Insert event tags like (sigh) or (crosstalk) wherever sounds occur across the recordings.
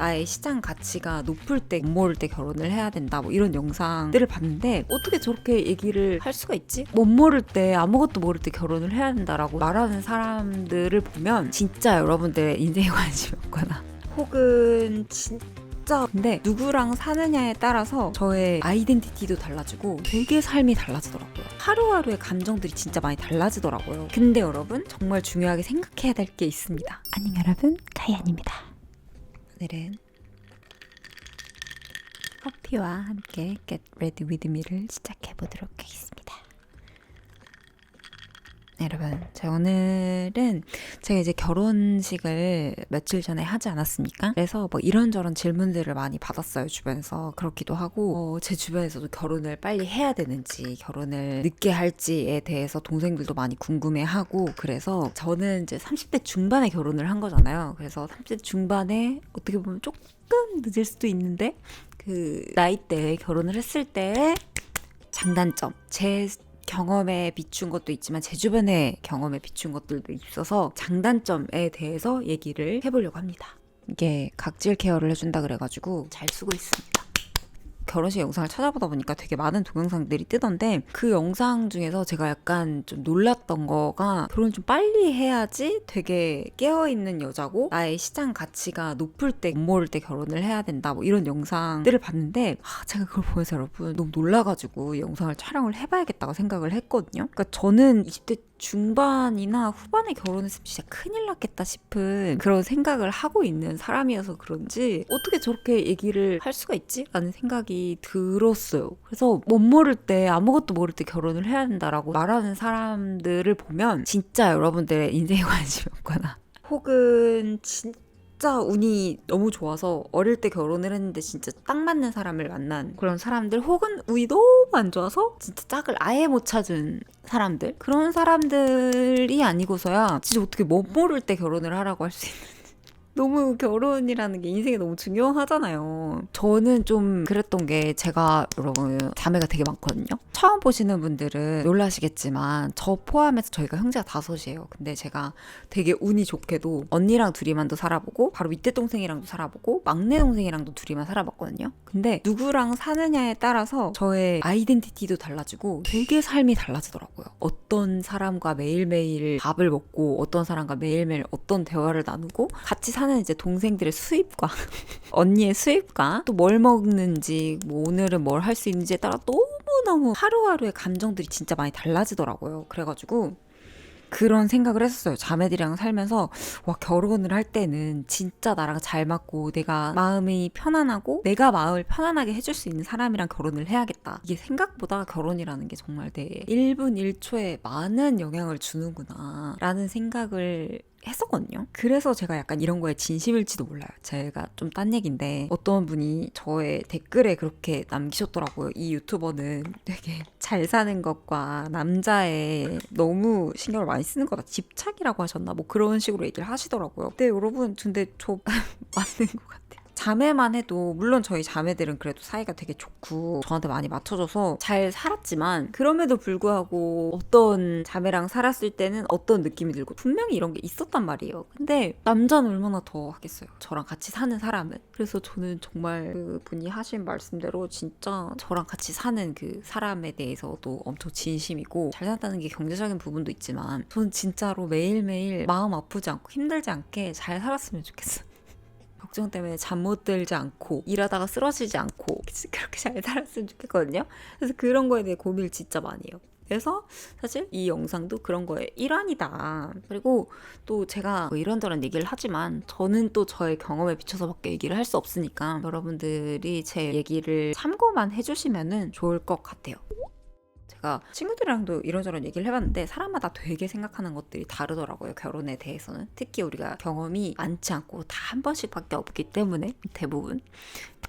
나의 시장 가치가 높을 때 못 모를 때 결혼을 해야 된다 뭐 이런 영상들을 봤는데 어떻게 저렇게 얘기를 할 수가 있지? 못 모를 때 아무것도 모를 때 결혼을 해야 된다라고 말하는 사람들을 보면 진짜 여러분들의 인생에 (laughs) 관심이 없거나 혹은 진짜 근데 누구랑 사느냐에 따라서 저의 아이덴티티도 달라지고 되게 삶이 달라지더라고요. 하루하루의 감정들이 진짜 많이 달라지더라고요. 근데 여러분 정말 중요하게 생각해야 될 게 있습니다. 안녕 여러분 가이안입니다. 오늘은 커피와 함께 Get Ready With Me를 시작해 보도록 하겠습니다. 네, 여러분, 제가 오늘은 제가 이제 결혼식을 며칠 전에 하지 않았습니까? 그래서 뭐 이런저런 질문들을 많이 받았어요, 주변에서. 그렇기도 하고, 어, 제 주변에서도 결혼을 빨리 해야 되는지, 결혼을 늦게 할지에 대해서 동생들도 많이 궁금해 하고, 그래서 저는 이제 30대 중반에 결혼을 한 거잖아요. 그래서 30대 중반에 어떻게 보면 조금 늦을 수도 있는데, 그 나이대에 결혼을 했을 때의 장단점, 제 경험에 비춘 것도 있지만 제 주변의 경험에 비춘 것들도 있어서 장단점에 대해서 얘기를 해보려고 합니다. 이게 각질 케어를 해준다 그래가지고 잘 쓰고 있습니다. 결혼식 영상을 찾아보다 보니까 되게 많은 동영상들이 뜨던데 그 영상 중에서 제가 약간 좀 놀랐던 거가 결혼 좀 빨리 해야지 되게 깨어있는 여자고 나의 시장 가치가 높을 때 못 모를 때 결혼을 해야 된다 뭐 이런 영상들을 봤는데 아, 제가 그걸 보면서 여러분 너무 놀라가지고 이 영상을 촬영을 해봐야겠다고 생각을 했거든요. 그러니까 저는 20대 중반이나 후반에 결혼했으면 진짜 큰일 났겠다 싶은 그런 생각을 하고 있는 사람이어서 그런지 어떻게 저렇게 얘기를 할 수가 있지? 라는 생각이 들었어요. 그래서 못 모를 때 아무것도 모를 때 결혼을 해야 된다라고 말하는 사람들을 보면 진짜 여러분들의 인생에 관심이 없거나 (laughs) 혹은 진짜 진짜 운이 너무 좋아서 어릴 때 결혼을 했는데 진짜 딱 맞는 사람을 만난 그런 사람들 혹은 운이 너무 안 좋아서 진짜 짝을 아예 못 찾은 사람들. 그런 사람들이 아니고서야 진짜 어떻게 못 모를 때 결혼을 하라고 할 수 있는 너무 결혼이라는 게 인생에 너무 중요하잖아요. 저는 좀 그랬던 게 제가 여러분 자매가 되게 많거든요. 처음 보시는 분들은 놀라시겠지만 저 포함해서 저희가 형제가 다섯이에요. 근데 제가 되게 운이 좋게도 언니랑 둘이만도 살아보고 바로 밑에 동생이랑도 살아보고 막내 동생이랑도 둘이만 살아봤거든요. 근데 누구랑 사느냐에 따라서 저의 아이덴티티도 달라지고 되게 삶이 달라지더라고요. 어떤 사람과 매일매일 밥을 먹고 어떤 사람과 매일매일 어떤 대화를 나누고 같이 사는 이제 동생들의 수입과 (laughs) 언니의 수입과 또 뭘 먹는지 뭐 오늘은 뭘 할 수 있는지에 따라 너무너무 하루하루의 감정들이 진짜 많이 달라지더라고요. 그래가지고 그런 생각을 했었어요. 자매들이랑 살면서 와 결혼을 할 때는 진짜 나랑 잘 맞고 내가 마음이 편안하고 내가 마음을 편안하게 해줄 수 있는 사람이랑 결혼을 해야겠다. 이게 생각보다 결혼이라는 게 정말 내 1분 1초에 많은 영향을 주는구나 라는 생각을 했었거든요. 그래서 제가 약간 이런 거에 진심일지도 몰라요. 제가 좀 딴 얘기인데 어떤 분이 저의 댓글에 그렇게 남기셨더라고요. 이 유튜버는 되게 잘 사는 것과 남자의 너무 신경을 많이 쓰는 거다. 집착이라고 하셨나? 뭐 그런 식으로 얘기를 하시더라고요. 근데 여러분, 근데 저 (laughs) 맞는 것 같아요. 자매만 해도 물론 저희 자매들은 그래도 사이가 되게 좋고 저한테 많이 맞춰줘서 잘 살았지만 그럼에도 불구하고 어떤 자매랑 살았을 때는 어떤 느낌이 들고 분명히 이런 게 있었단 말이에요. 근데 남자는 얼마나 더 하겠어요. 저랑 같이 사는 사람은. 그래서 저는 정말 그 분이 하신 말씀대로 진짜 저랑 같이 사는 그 사람에 대해서도 엄청 진심이고 잘 산다는 게 경제적인 부분도 있지만 저는 진짜로 매일매일 마음 아프지 않고 힘들지 않게 잘 살았으면 좋겠어요. 걱정 때문에 잠 못 들지 않고 일하다가 쓰러지지 않고 (laughs) 그렇게 잘 살았으면 좋겠거든요. 그래서 그런 거에 대해 고민을 진짜 많이 해요. 그래서 사실 이 영상도 그런 거의 일환이다. 그리고 또 제가 뭐 이런저런 얘기를 하지만 저는 또 저의 경험에 비춰서밖에 얘기를 할 수 없으니까 여러분들이 제 얘기를 참고만 해주시면 좋을 것 같아요. 제가 친구들이랑도 이런저런 얘기를 해봤는데 사람마다 되게 생각하는 것들이 다르더라고요. 결혼에 대해서는. 특히 우리가 경험이 많지 않고 다 한 번씩밖에 없기 때문에 대부분.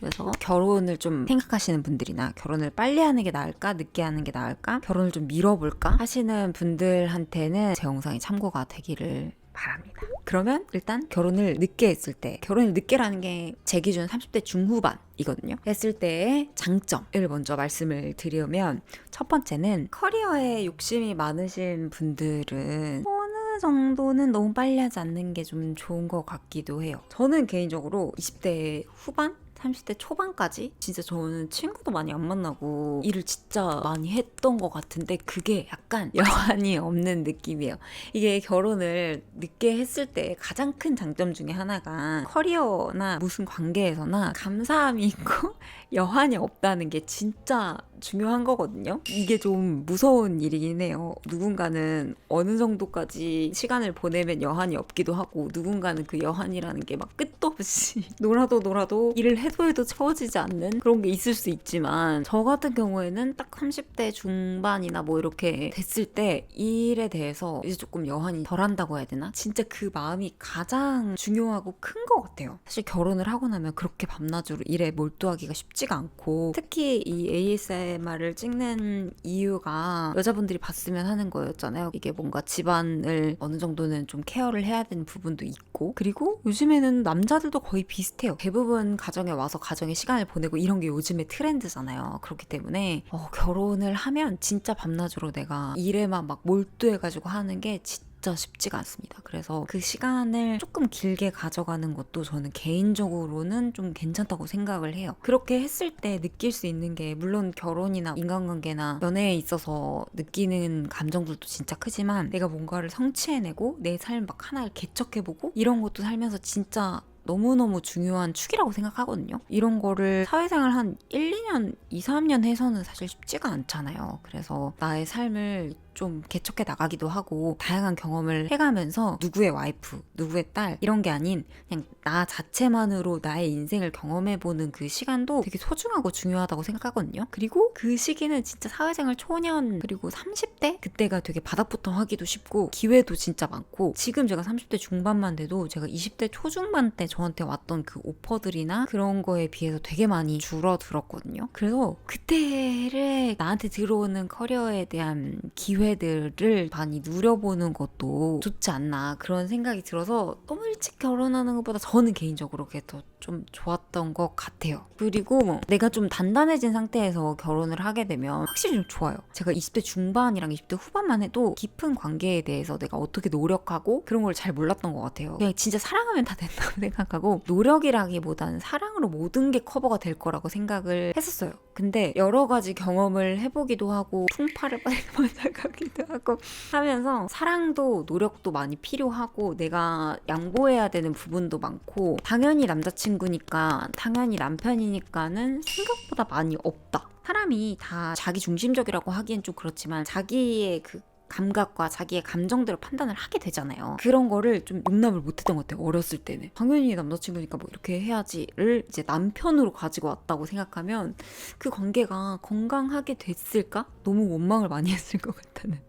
그래서 결혼을 좀 생각하시는 분들이나 결혼을 빨리 하는 게 나을까 늦게 하는 게 나을까 결혼을 좀 미뤄볼까 하시는 분들한테는 제 영상이 참고가 되기를 바랍니다. 그러면 일단 결혼을 늦게 했을 때 결혼을 늦게라는 게 제 기준 30대 중후반 이거든요. 했을 때의 장점을 먼저 말씀을 드리면 첫 번째는 커리어에 욕심이 많으신 분들은 어느 정도는 너무 빨리 하지 않는 게 좀 좋은 것 같기도 해요. 저는 개인적으로 20대 후반? 30대 초반까지 진짜 저는 친구도 많이 안 만나고 일을 진짜 많이 했던 것 같은데 그게 약간 (laughs) 여한이 없는 느낌이에요. 이게 결혼을 늦게 했을 때 가장 큰 장점 중에 하나가 커리어나 무슨 관계에서나 감사함이 있고 (laughs) 여한이 없다는 게 진짜 중요한 거거든요. 이게 좀 무서운 일이긴 해요. 누군가는 어느 정도까지 시간을 보내면 여한이 없기도 하고 누군가는 그 여한이라는 게 막 끝도 없이 (laughs) 놀아도 놀아도 일을 해도 해도 채워지지 않는 그런 게 있을 수 있지만 저 같은 경우에는 딱 30대 중반이나 뭐 이렇게 됐을 때 일에 대해서 이제 조금 여한이 덜 한다고 해야 되나? 진짜 그 마음이 가장 중요하고 큰 것 같아요. 사실 결혼을 하고 나면 그렇게 밤낮으로 일에 몰두하기가 쉽지가 않고 특히 이 ASMR을 찍는 이유가 여자분들이 봤으면 하는 거였잖아요. 이게 뭔가 집안을 어느 정도는 좀 케어를 해야 되는 부분도 있고 그리고 요즘에는 남자들도 거의 비슷해요. 대부분 가정에 와서 가정에 시간을 보내고 이런 게 요즘의 트렌드잖아요. 그렇기 때문에 어, 결혼을 하면 진짜 밤낮으로 내가 일에만 막 몰두해가지고 하는 게 진짜 쉽지가 않습니다. 그래서 그 시간을 조금 길게 가져가는 것도 저는 개인적으로는 좀 괜찮다고 생각을 해요. 그렇게 했을 때 느낄 수 있는 게 물론 결혼이나 인간관계나 연애에 있어서 느끼는 감정들도 진짜 크지만 내가 뭔가를 성취해내고 내 삶 막 하나를 개척해보고 이런 것도 살면서 진짜 너무너무 중요한 축이라고 생각하거든요. 이런 거를 사회생활 한 1, 2년, 2, 3년 해서는 사실 쉽지가 않잖아요. 그래서 나의 삶을 좀 개척해 나가기도 하고 다양한 경험을 해가면서 누구의 와이프, 누구의 딸 이런 게 아닌 그냥 나 자체만으로 나의 인생을 경험해보는 그 시간도 되게 소중하고 중요하다고 생각하거든요. 그리고 그 시기는 진짜 사회생활 초년 그리고 30대 그때가 되게 바닥부터 하기도 쉽고 기회도 진짜 많고 지금 제가 30대 중반만 돼도 제가 20대 초중반 때 저한테 왔던 그 오퍼들이나 그런 거에 비해서 되게 많이 줄어들었거든요. 그래서 그때를 나한테 들어오는 커리어에 대한 기회 들을 많이 누려보는 것도 좋지 않나 그런 생각이 들어서 너무 일찍 결혼하는 것보다 저는 개인적으로 그게 더 좀 좋았던 것 같아요. 그리고 뭐 내가 좀 단단해진 상태에서 결혼을 하게 되면 확실히 좀 좋아요. 제가 20대 중반이랑 20대 후반만 해도 깊은 관계에 대해서 내가 어떻게 노력하고 그런 걸 잘 몰랐던 것 같아요. 그냥 진짜 사랑하면 다 된다고 (laughs) 생각하고 노력이라기보다는 사랑으로 모든 게 커버가 될 거라고 생각을 했었어요. 근데 여러 가지 경험을 해보기도 하고 풍파를 빨리 (laughs) 만나가기도 하고 하면서 사랑도 노력도 많이 필요하고 내가 양보해야 되는 부분도 많고 당연히 남자 친구니까 당연히 남편이니까는 생각보다 많이 없다. 사람이 다 자기 중심적이라고 하기엔 좀 그렇지만 자기의 그 감각과 자기의 감정대로 판단을 하게 되잖아요. 그런 거를 좀 용납을 못했던 것 같아요. 어렸을 때는 당연히 남자친구니까 뭐 이렇게 해야지를 이제 남편으로 가지고 왔다고 생각하면 그 관계가 건강하게 됐을까? 너무 원망을 많이 (laughs) 했을 것 같다는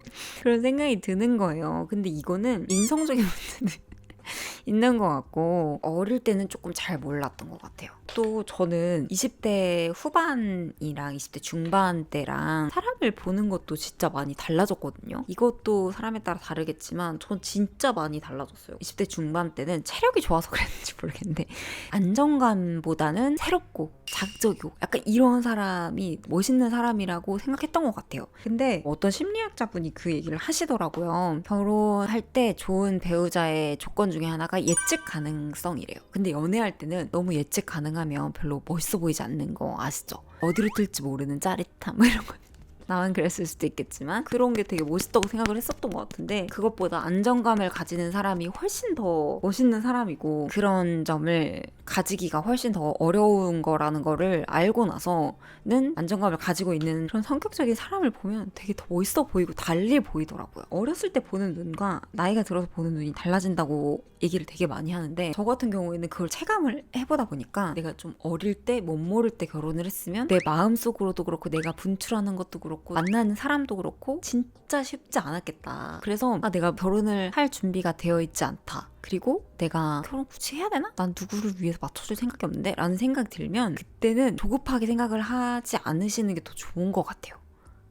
그런 생각이 드는 거예요. 근데 이거는 인성적인 (laughs) 문제는 (laughs) 있는 것 같고 어릴 때는 조금 잘 몰랐던 것 같아요. 또 저는 20대 후반이랑 20대 중반 때랑 사람을 보는 것도 진짜 많이 달라졌거든요. 이것도 사람에 따라 다르겠지만 전 진짜 많이 달라졌어요. 20대 중반 때는 체력이 좋아서 그랬는지 모르겠는데 안정감보다는 새롭고 자극적이고 약간 이런 사람이 멋있는 사람이라고 생각했던 것 같아요. 근데 어떤 심리학자분이 그 얘기를 하시더라고요. 결혼할 때 좋은 배우자의 조건 중에 하나가 예측 가능성이래요. 근데 연애할 때는 너무 예측 가능하면 별로 멋있어 보이지 않는 거 아시죠? 어디로 튈지 모르는 짜릿함 뭐 (laughs) 이런 거. 나만 그랬을 수도 있겠지만 그런 게 되게 멋있다고 생각을 했었던 것 같은데 그것보다 안정감을 가지는 사람이 훨씬 더 멋있는 사람이고 그런 점을 가지기가 훨씬 더 어려운 거라는 거를 알고 나서는 안정감을 가지고 있는 그런 성격적인 사람을 보면 되게 더 멋있어 보이고 달리 보이더라고요. 어렸을 때 보는 눈과 나이가 들어서 보는 눈이 달라진다고 얘기를 되게 많이 하는데 저 같은 경우에는 그걸 체감을 해보다 보니까 내가 좀 어릴 때 못 모를 때 결혼을 했으면 내 마음속으로도 그렇고 내가 분출하는 것도 그렇고 만나는 사람도 그렇고 진짜 쉽지 않았겠다. 그래서 아, 내가 결혼을 할 준비가 되어 있지 않다. 그리고 내가 결혼 굳이 해야 되나? 난 누구를 위해서 맞춰줄 생각이 없는데? 라는 생각이 들면 그때는 조급하게 생각을 하지 않으시는 게 더 좋은 것 같아요.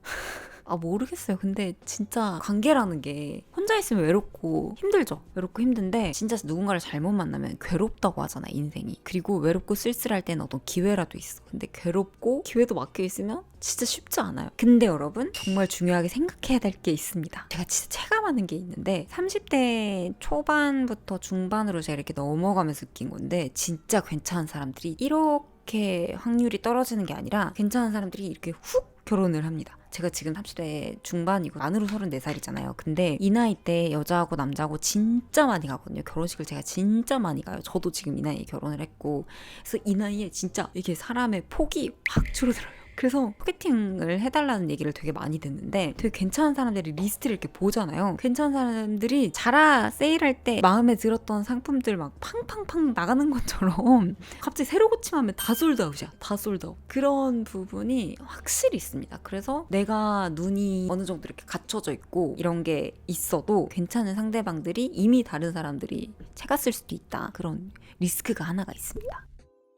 (laughs) 아 모르겠어요. 근데 진짜 관계라는 게 혼자 있으면 외롭고 힘들죠. 외롭고 힘든데 진짜 누군가를 잘못 만나면 괴롭다고 하잖아 인생이. 그리고 외롭고 쓸쓸할 때는 어떤 기회라도 있어. 근데 괴롭고 기회도 막혀 있으면 진짜 쉽지 않아요. 근데 여러분 정말 중요하게 생각해야 될 게 있습니다. 제가 진짜 체감하는 게 있는데 30대 초반부터 중반으로 제가 이렇게 넘어가면서 느낀 건데 진짜 괜찮은 사람들이 이렇게 확률이 떨어지는 게 아니라 괜찮은 사람들이 이렇게 훅 결혼을 합니다. 제가 지금 30대 중반이고 만으로 34살이잖아요. 근데 이 나이 때 여자하고 남자하고 진짜 많이 가거든요. 결혼식을 제가 진짜 많이 가요. 저도 지금 이 나이에 결혼을 했고 그래서 이 나이에 진짜 이게 사람의 폭이 확 줄어들어요. 그래서 소개팅을 해달라는 얘기를 되게 많이 듣는데 되게 괜찮은 사람들이 리스트를 이렇게 보잖아요. 괜찮은 사람들이 자라 세일할 때 마음에 들었던 상품들 막 팡팡팡 나가는 것처럼 (laughs) 갑자기 새로 고침하면 다 솔드아웃이야. 다 솔드아웃. 그런 부분이 확실히 있습니다. 그래서 내가 눈이 어느 정도 이렇게 갖춰져 있고 이런 게 있어도 괜찮은 상대방들이 이미 다른 사람들이 채갔을 수도 있다. 그런 리스크가 하나가 있습니다.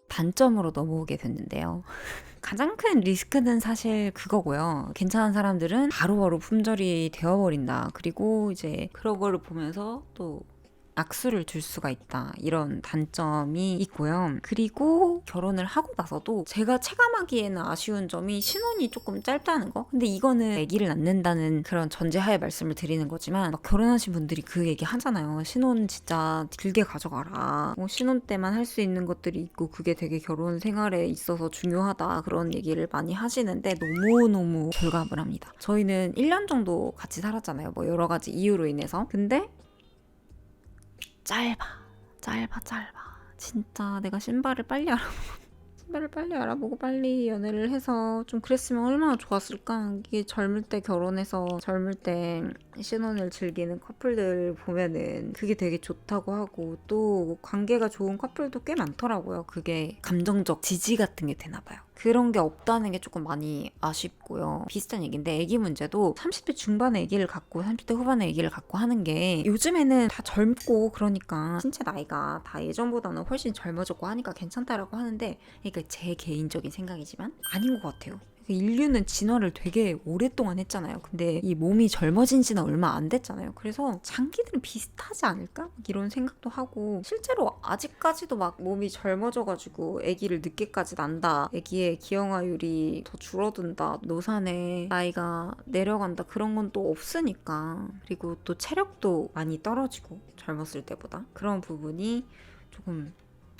단점으로 넘어오게 됐는데요. (laughs) 가장 큰 리스크는 사실 그거고요. 괜찮은 사람들은 바로 바로 품절이 되어버린다. 그리고 이제 그런 거를 보면서 또 악수를 줄 수가 있다. 이런 단점이 있고요. 그리고 결혼을 하고 나서도 제가 체감하기에는 아쉬운 점이 신혼이 조금 짧다는 거. 근데 이거는 아기를 낳는다는 그런 전제하에 말씀을 드리는 거지만 막 결혼하신 분들이 그 얘기 하잖아요. 신혼 진짜 길게 가져가라. 뭐 신혼 때만 할 수 있는 것들이 있고 그게 되게 결혼 생활에 있어서 중요하다. 그런 얘기를 많이 하시는데 너무너무 절감을 합니다. 저희는 1년 정도 같이 살았잖아요. 뭐 여러 가지 이유로 인해서. 근데 짧아. 짧아 짧아. 진짜 내가 신발을 빨리 알아보고 (laughs) 신발을 빨리 알아보고 빨리 연애를 해서 좀 그랬으면 얼마나 좋았을까? 이게 젊을 때 결혼해서 젊을 때 신혼을 즐기는 커플들 보면은 그게 되게 좋다고 하고 또 관계가 좋은 커플도 꽤 많더라고요. 그게 감정적 지지 같은 게 되나 봐요 그런 게 없다는 게 조금 많이 아쉽고요. 비슷한 얘기인데 아기 문제도 30대 중반에 아기를 갖고 30대 후반에 아기를 갖고 하는 게 요즘에는 다 젊고 그러니까 신체 나이가 다 예전보다는 훨씬 젊어졌고 하니까 괜찮다라고 하는데 그러니까 제 개인적인 생각이지만 아닌 것 같아요. 인류는 진화를 되게 오랫동안 했잖아요. 근데 이 몸이 젊어진 지는 얼마 안 됐잖아요. 그래서 장기들은 비슷하지 않을까? 이런 생각도 하고 실제로 아직까지도 막 몸이 젊어져가지고 아기를 늦게까지 난다. 아기의 기형아율이 더 줄어든다. 노산에 나이가 내려간다. 그런 건 또 없으니까. 그리고 또 체력도 많이 떨어지고 젊었을 때보다 그런 부분이 조금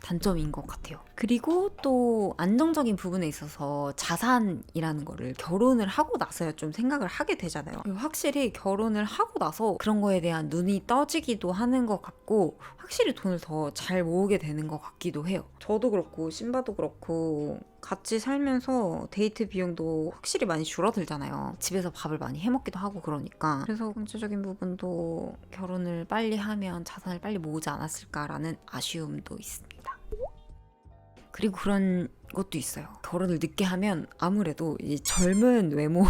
단점인 것 같아요. 그리고 또 안정적인 부분에 있어서 자산이라는 거를 결혼을 하고 나서야 좀 생각을 하게 되잖아요. 확실히 결혼을 하고 나서 그런 거에 대한 눈이 떠지기도 하는 것 같고 확실히 돈을 더 잘 모으게 되는 것 같기도 해요. 저도 그렇고 신바도 그렇고 같이 살면서 데이트 비용도 확실히 많이 줄어들잖아요. 집에서 밥을 많이 해 먹기도 하고 그러니까. 그래서 경제적인 부분도 결혼을 빨리 하면 자산을 빨리 모으지 않았을까라는 아쉬움도 있습니다. 그리고 그런 것도 있어요. 결혼을 늦게 하면 아무래도 이 젊은 외모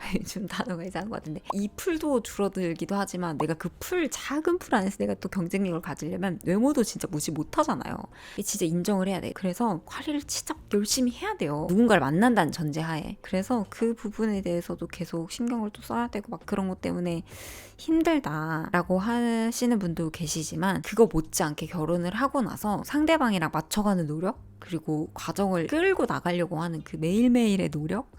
(laughs) 좀 단어가 이상한 것 같은데 이 풀도 줄어들기도 하지만 내가 그 풀 작은 풀 안에서 내가 또 경쟁력을 가지려면 외모도 진짜 무시 못하잖아요. 진짜 인정을 해야 돼. 그래서 관리를 진짜 열심히 해야 돼요. 누군가를 만난다는 전제하에. 그래서 그 부분에 대해서도 계속 신경을 또 써야 되고 막 그런 것 때문에 힘들다라고 하시는 분도 계시지만 그거 못지않게 결혼을 하고 나서 상대방이랑 맞춰가는 노력 그리고 과정을 끌고 나가려고 하는 그 매일매일의 노력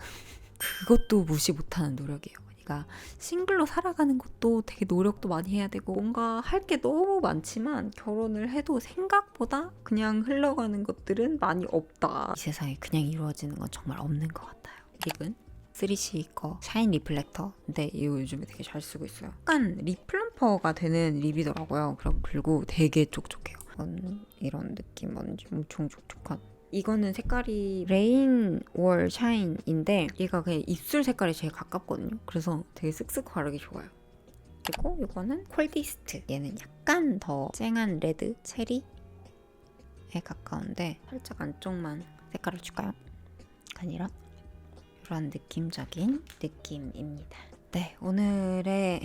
그것도 무시 못하는 노력이에요. 그러니까 싱글로 살아가는 것도 되게 노력도 많이 해야 되고 뭔가 할 게 너무 많지만 결혼을 해도 생각보다 그냥 흘러가는 것들은 많이 없다. 이 세상에 그냥 이루어지는 건 정말 없는 것 같아요. 립은 3C 거 샤인 리플렉터 근데 이거 요즘에 되게 잘 쓰고 있어요. 약간 립 플럼퍼가 되는 립이더라고요. 그리고 되게 촉촉해요. 이런, 느낌 뭔지 엄청 촉촉한 이거는 색깔이 레인 월 샤인인데 얘가 그냥 입술 색깔이 제일 가깝거든요. 그래서 되게 쓱쓱 바르기 좋아요. 그리고 이거는 콜디스트. 얘는 약간 더 쨍한 레드 체리에 가까운데 살짝 안쪽만 색깔을 줄까요? 아니라 이런 느낌적인 느낌입니다. 네, 오늘의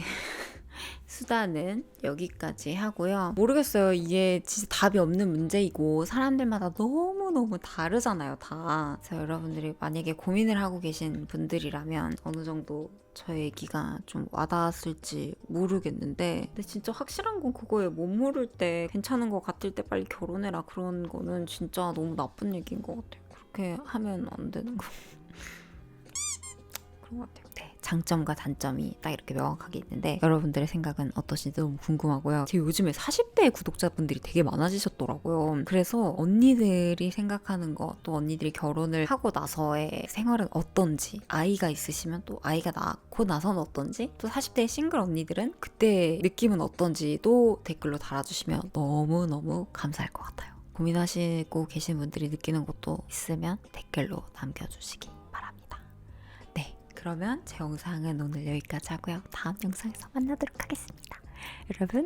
수다는 여기까지 하고요. 모르겠어요. 이게 진짜 답이 없는 문제이고 사람들마다 너무너무 다르잖아요, 다. 그래서 여러분들이 만약에 고민을 하고 계신 분들이라면 어느 정도 저 얘기가 좀 와닿았을지 모르겠는데 근데 진짜 확실한 건 그거에 못 모를 때 괜찮은 것 같을 때 빨리 결혼해라 그런 거는 진짜 너무 나쁜 얘기인 것 같아요. 그렇게 하면 안 되는 거. (laughs) 그런 것 같아요. 네, 장점과 단점이 딱 이렇게 명확하게 있는데 여러분들의 생각은 어떠신지 너무 궁금하고요. 제 요즘에 40대 구독자분들이 되게 많아지셨더라고요. 그래서 언니들이 생각하는 거, 또 언니들이 결혼을 하고 나서의 생활은 어떤지, 아이가 있으시면 또 아이가 낳고 나서는 어떤지, 또 40대 싱글 언니들은 그때 느낌은 어떤지도 댓글로 달아주시면 너무너무 감사할 것 같아요. 고민하시고 계신 분들이 느끼는 것도 있으면 댓글로 남겨주시기 그러면 제 영상은 오늘 여기까지 하고요. 다음 영상에서 만나도록 하겠습니다. 여러분,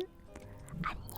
안녕.